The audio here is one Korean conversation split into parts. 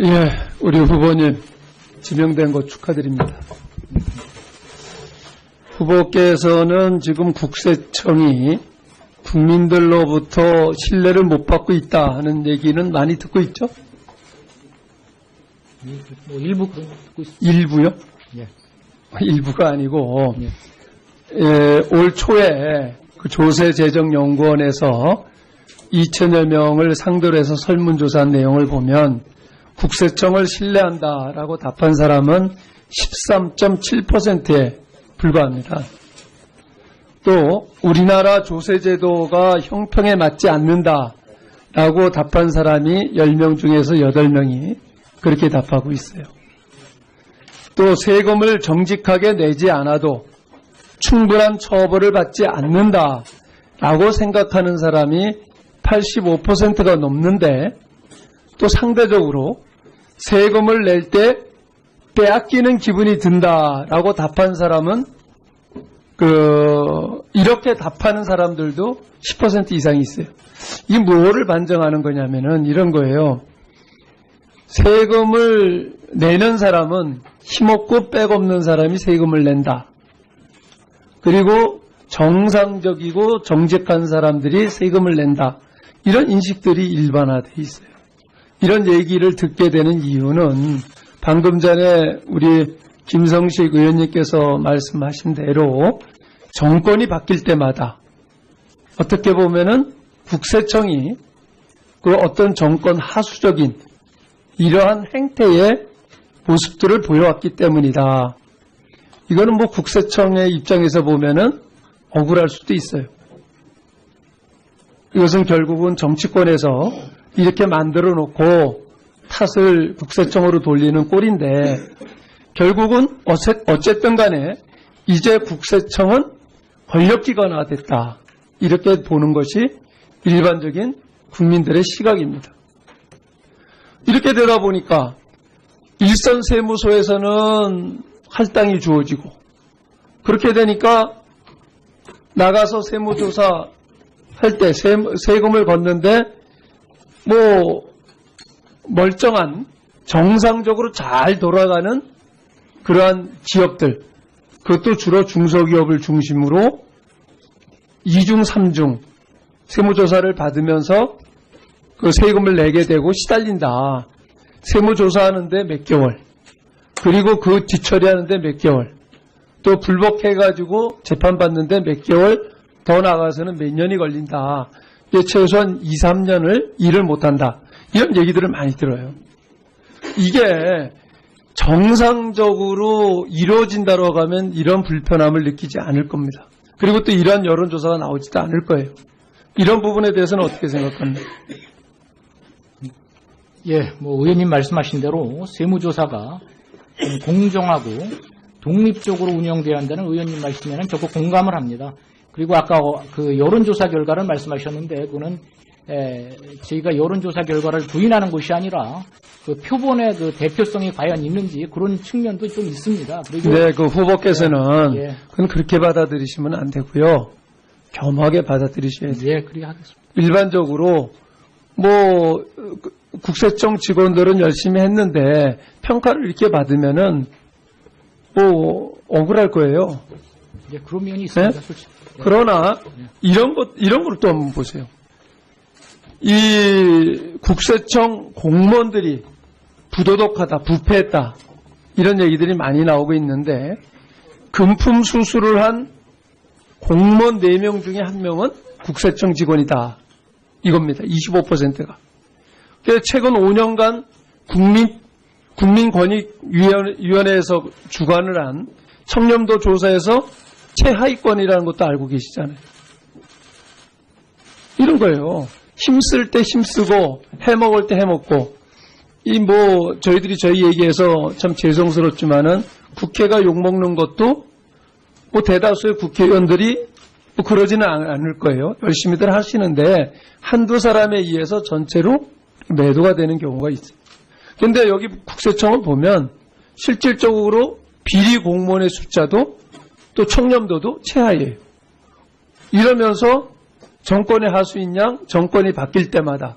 예, 우리 후보님 지명된 거 축하드립니다. 후보께서는 지금 국세청이 국민들로부터 신뢰를 못 받고 있다 하는 얘기는 많이 듣고 있죠? 뭐 일부 그런 거 듣고 있습니다. 일부요? 예. 일부가 아니고 예. 예, 올 초에 그 조세재정연구원에서 2천여 명을 상대로 해서 설문조사한 내용을 보면 국세청을 신뢰한다라고 답한 사람은 13.7%에 불과합니다. 또 우리나라 조세제도가 형평에 맞지 않는다라고 답한 사람이 10명 중에서 8명이 그렇게 답하고 있어요. 또 세금을 정직하게 내지 않아도 충분한 처벌을 받지 않는다라고 생각하는 사람이 85%가 넘는데 또 상대적으로 세금을 낼 때 빼앗기는 기분이 든다라고 답한 사람은 그 이렇게 답하는 사람들도 10% 이상이 있어요. 이 뭐를 반증하는 거냐면은 이런 거예요. 세금을 내는 사람은 힘없고 백없는 사람이 세금을 낸다. 그리고 정상적이고 정직한 사람들이 세금을 낸다. 이런 인식들이 일반화돼 있어요. 이런 얘기를 듣게 되는 이유는 방금 전에 우리 김성식 의원님께서 말씀하신 대로 정권이 바뀔 때마다 어떻게 보면은 국세청이 그 어떤 정권 하수적인 이러한 행태의 모습들을 보여왔기 때문이다. 이거는 뭐 국세청의 입장에서 보면은 억울할 수도 있어요. 이것은 결국은 정치권에서 이렇게 만들어 놓고 탓을 국세청으로 돌리는 꼴인데 결국은 어쨌든 간에 이제 국세청은 권력기관화 됐다. 이렇게 보는 것이 일반적인 국민들의 시각입니다. 이렇게 되다 보니까 일선 세무소에서는 할당이 주어지고 그렇게 되니까 나가서 세무조사 할 때 세금을 걷는데 뭐 멀쩡한 정상적으로 잘 돌아가는 그러한 기업들 그것도 주로 중소기업을 중심으로 2중, 3중 세무조사를 받으면서 그 세금을 내게 되고 시달린다. 세무조사하는데 몇 개월, 그리고 그 뒤처리하는데 몇 개월, 또 불복해가지고 재판받는데 몇 개월 더 나가서는 몇 년이 걸린다. 이게 최소한 2, 3년을 일을 못한다. 이런 얘기들을 많이 들어요. 이게 정상적으로 이루어진다고 하면 이런 불편함을 느끼지 않을 겁니다. 그리고 또 이러한 여론조사가 나오지도 않을 거예요. 이런 부분에 대해서는 어떻게 생각합니까? 예, 뭐 의원님 말씀하신 대로 세무조사가 좀 공정하고 독립적으로 운영돼야 한다는 의원님 말씀에는 적극 공감을 합니다. 그리고 아까 어, 그 여론조사 결과를 말씀하셨는데 그거는 에, 저희가 여론조사 결과를 부인하는 것이 아니라 그 표본의 그 대표성이 과연 있는지 그런 측면도 좀 있습니다. 그리고 네, 그 후보께서는 예. 그건 그렇게 받아들이시면 안 되고요. 겸하게 받아들이셔야 돼요. 예, 그리 하겠습니다. 일반적으로 뭐 그, 국세청 직원들은 열심히 했는데 평가를 이렇게 받으면은 뭐 억울할 거예요. 예, 그런 면이 있습니다. 네? 솔직히. 그러나 이런 것 이런 걸 또 한번 보세요. 이 국세청 공무원들이 부도덕하다, 부패했다 이런 얘기들이 많이 나오고 있는데 금품 수수를 한 공무원 4명 중에 한 명은 국세청 직원이다. 이겁니다. 25%가. 최근 5년간 국민 국민권익위원회에서 주관을 한 청렴도 조사에서 최하위권이라는 것도 알고 계시잖아요. 이런 거예요. 힘쓸 때 힘쓰고 해먹을 때 해먹고 이 뭐 저희들이 저희 얘기해서 참 죄송스럽지만은 국회가 욕먹는 것도 뭐 대다수의 국회의원들이 뭐 그러지는 않- 않을 거예요. 열심히들 하시는데 한두 사람에 의해서 전체로 매도가 되는 경우가 있어요. 근데 여기 국세청을 보면 실질적으로 비리 공무원의 숫자도 또 청렴도도 최하예요. 이러면서 정권의 하수인 양 정권이 바뀔 때마다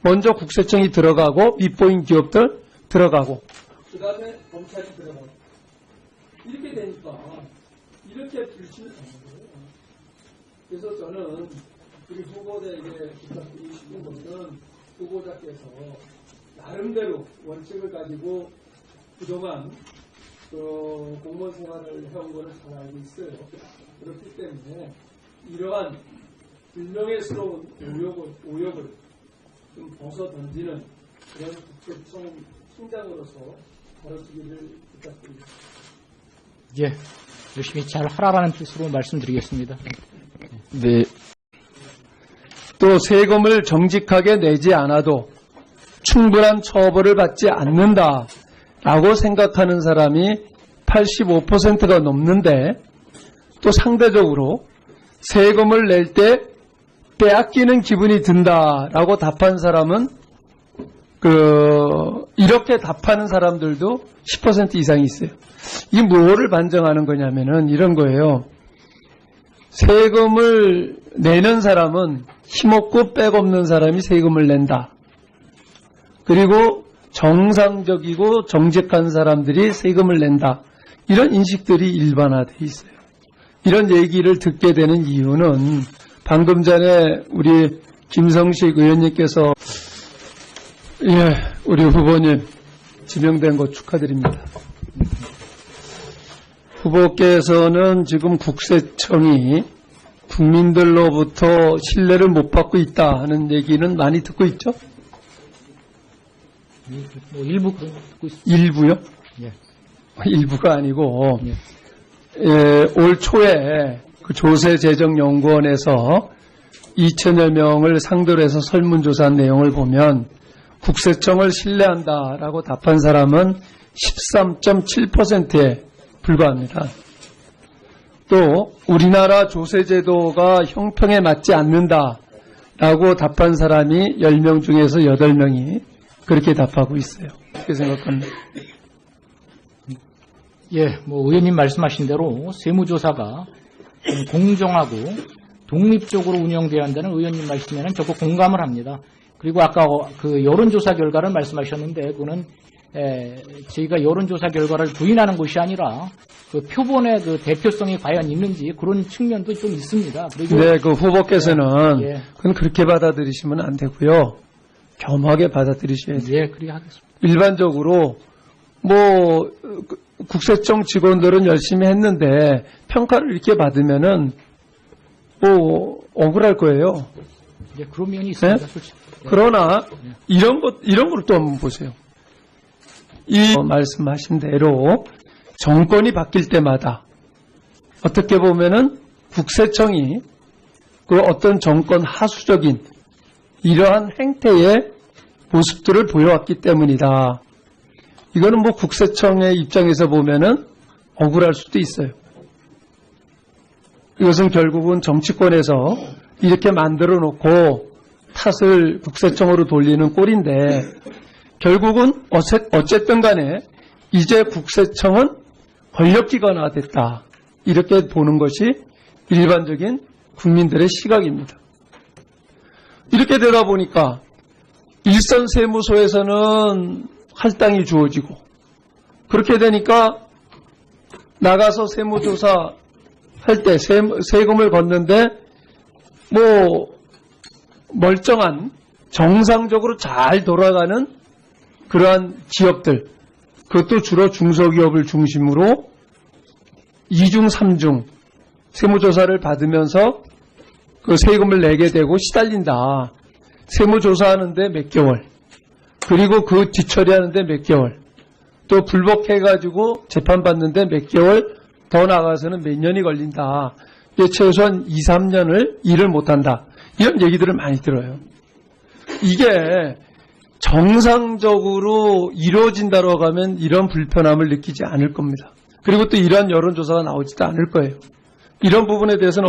먼저 국세청이 들어가고 밑보인 기업들 들어가고 그 다음에 검찰이 들어가고 이렇게 되니까 이렇게 불신을 하는 거예요. 그래서 저는 우리 후보자에게 부탁드리고 싶은 것은 후보자께서 나름대로 원칙을 가지고 그동안 그 공무원 생활을 해온 거를 잘 알고 있어요. 그렇기 때문에 이러한 불명예스러운 오역을, 오역을 좀 벗어 던지는 그런 국회청 총장으로서 가르치기를 부탁드립니다. 예, 열심히 잘 하라라는 뜻으로 말씀드리겠습니다. 네, 또 세금을 정직하게 내지 않아도 충분한 처벌을 받지 않는다 라고 생각하는 사람이 85%가 넘는데 또 상대적으로 세금을 낼 때 빼앗기는 기분이 든다라고 답한 사람은 그 이렇게 답하는 사람들도 10% 이상이 있어요. 이 뭐를 반정하는 거냐면은 이런 거예요. 세금을 내는 사람은 힘없고 백없는 사람이 세금을 낸다. 그리고 정상적이고 정직한 사람들이 세금을 낸다. 이런 인식들이 일반화되어 있어요. 이런 얘기를 듣게 되는 이유는 방금 전에 우리 김성식 의원님께서 예, 우리 후보님 지명된 거 축하드립니다. 후보께서는 지금 국세청이 국민들로부터 신뢰를 못 받고 있다 하는 얘기는 많이 듣고 있죠? 뭐 일부 그런 거 듣고 있습니다. 일부요? 예. 일부가 아니고 예. 예, 올 초에 그 조세재정연구원에서 2천여 명을 상대로 해서 설문조사한 내용을 보면 국세청을 신뢰한다라고 답한 사람은 13.7%에 불과합니다. 또 우리나라 조세제도가 형평에 맞지 않는다라고 답한 사람이 10명 중에서 8명이 그렇게 답하고 있어요. 어떻게 생각합니까? 예, 뭐 의원님 말씀하신 대로 세무조사가 좀 공정하고 독립적으로 운영돼야 한다는 의원님 말씀에는 적극 공감을 합니다. 그리고 아까 어, 그 여론조사 결과를 말씀하셨는데 그거는 에, 저희가 여론조사 결과를 부인하는 것이 아니라 그 표본의 그 대표성이 과연 있는지 그런 측면도 좀 있습니다. 그리고 네, 그 후보께서는 예. 그건 그렇게 받아들이시면 안 되고요. 겸하게 받아들이셔야 돼요. 예, 그리 하겠습니다. 일반적으로 뭐 그, 국세청 직원들은 열심히 했는데 평가를 이렇게 받으면은 뭐 억울할 거예요. 예, 그런 면이 있습니다. 네? 솔직히. 예. 그러나 이런 것 이런 걸 또 한번 보세요. 이 말씀하신 대로 정권이 바뀔 때마다 어떻게 보면은 국세청이 그 어떤 정권 하수적인 이러한 행태의 모습들을 보여왔기 때문이다. 이거는 뭐 국세청의 입장에서 보면은 억울할 수도 있어요. 이것은 결국은 정치권에서 이렇게 만들어 놓고 탓을 국세청으로 돌리는 꼴인데 결국은 어쨌든 간에 이제 국세청은 권력기관화 됐다. 이렇게 보는 것이 일반적인 국민들의 시각입니다. 이렇게 되다 보니까 일선 세무소에서는 할당이 주어지고 그렇게 되니까 나가서 세무조사 할 때 세금을 걷는데 뭐 멀쩡한 정상적으로 잘 돌아가는 그러한 기업들 그것도 주로 중소기업을 중심으로 2중, 3중 세무조사를 받으면서 그 세금을 내게 되고 시달린다. 세무조사하는데 몇 개월 그리고 그 뒤처리하는데 몇 개월 또 불복해가지고 재판받는데 몇 개월 더 나가서는 몇 년이 걸린다. 최소한 2, 3년을 일을 못한다. 이런 얘기들을 많이 들어요. 이게 정상적으로 이루어진다고 하면 이런 불편함을 느끼지 않을 겁니다. 그리고 또 이러한 여론조사가 나오지도 않을 거예요. 이런 부분에 대해서는